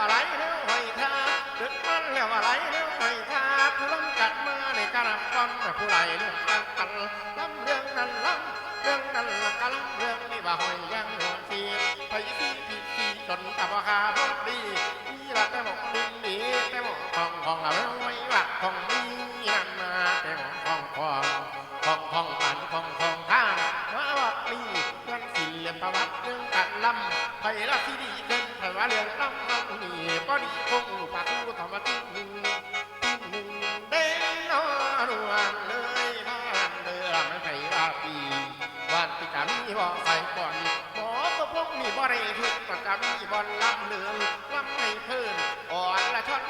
อะไรเลี้ยวหอยทาดึกมันเลี้ยวอะไรเลี้ยวหอยทาผู้ล้ำกัดมาในกระลำอนผู้ไหลเรื่องกันล้ำเรื่องนั้นล้ำเรื่องนั้นละกะล้ำเรื่องนี้ว่าหอยยังหัวตีไปที่ผิดตีจนตะบะคาบอดีที่ละแต่หมกดินดีแต่หมอกของของเอาไว้หว่าของ นีบ่ดีคงปากกูทำหนึ่งหนึ่งเด้งนอนวางเลยนอนเดือไม่ใช่ว่าปีวันที่จะมีบ่ใส่ก่อนหมอตัวพวกมีบ่ด้ทุกประจำมีบ่ลำเลืองลำให้เพิ่นอ่อนละชน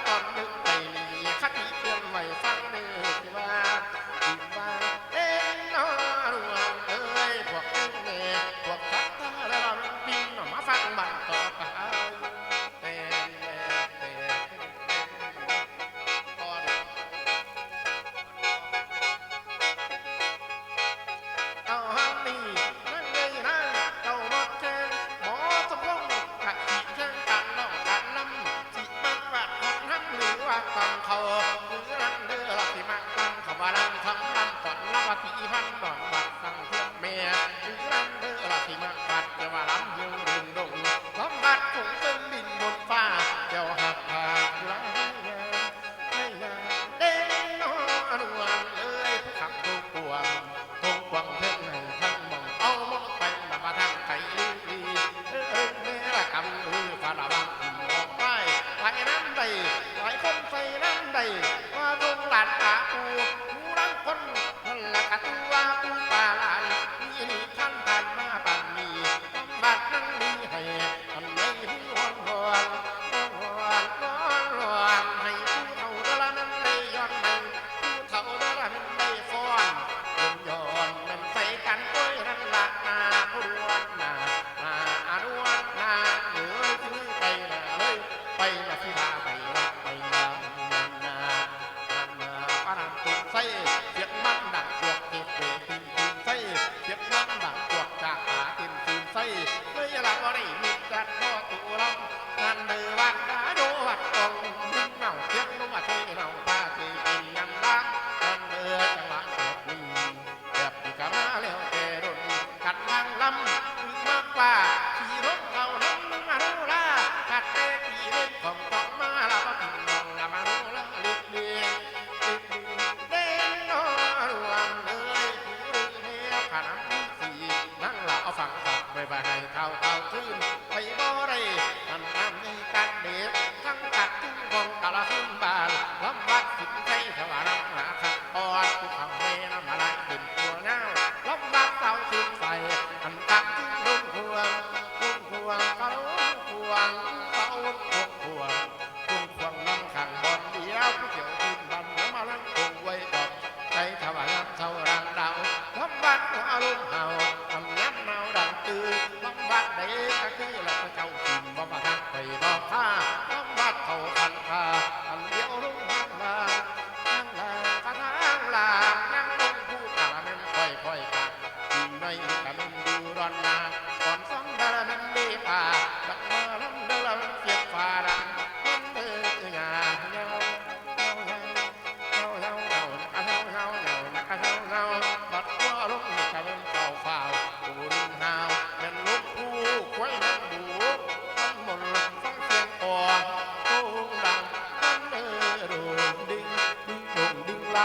việc mắc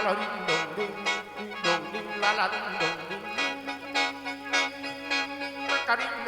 la ding dong ding ding dong ding la la ding dong ding ding ding ding